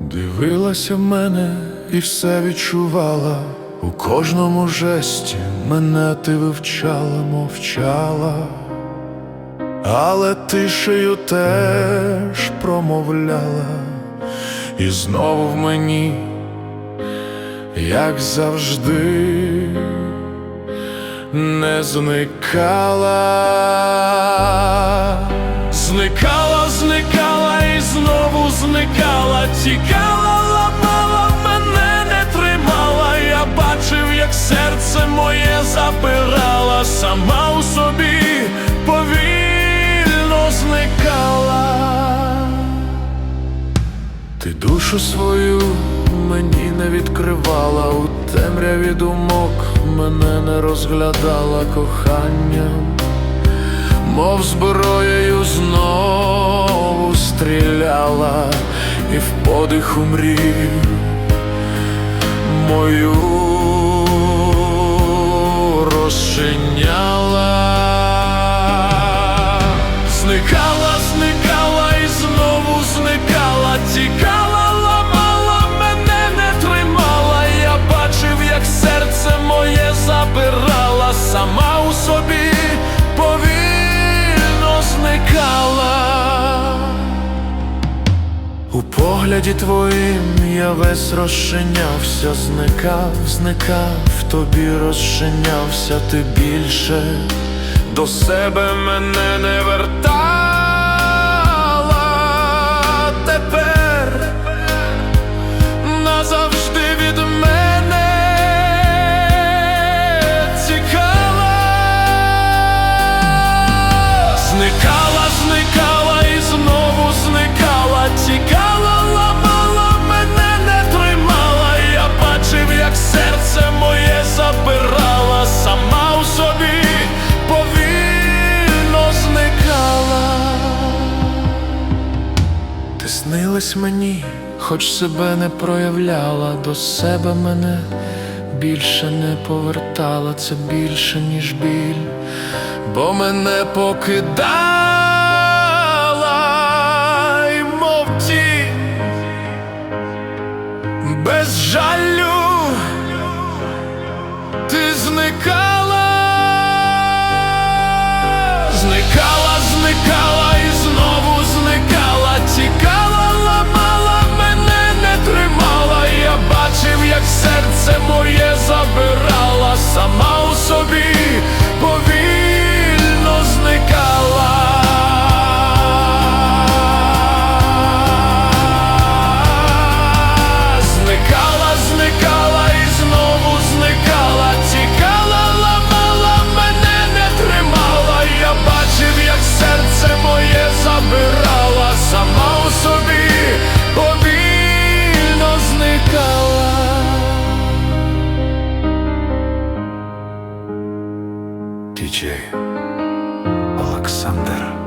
Дивилася в мене і все відчувала, у кожному жесті мене ти вивчала, мовчала, але тишею теж промовляла, і знову в мені, як завжди, не зникала, зникала, зникала і знову тікала, ламала, мене не тримала. Я бачив, як серце моє запирала, сама у собі повільно зникала. Ти душу свою мені не відкривала, у темряві думок мене не розглядала коханням, мов зброєю знову стріляла і в подиху мрів мою погляді твоїм я весь розчинявся, зникав, зникав, тобі розчинявся ти більше, до себе мене не вертала Ти снилась мені, хоч себе не проявляла, до себе мене більше не повертала, це більше, ніж біль, бо мене покидала і мов тінь, без жалю ти зникала, зникала, зникала Діджей Олександр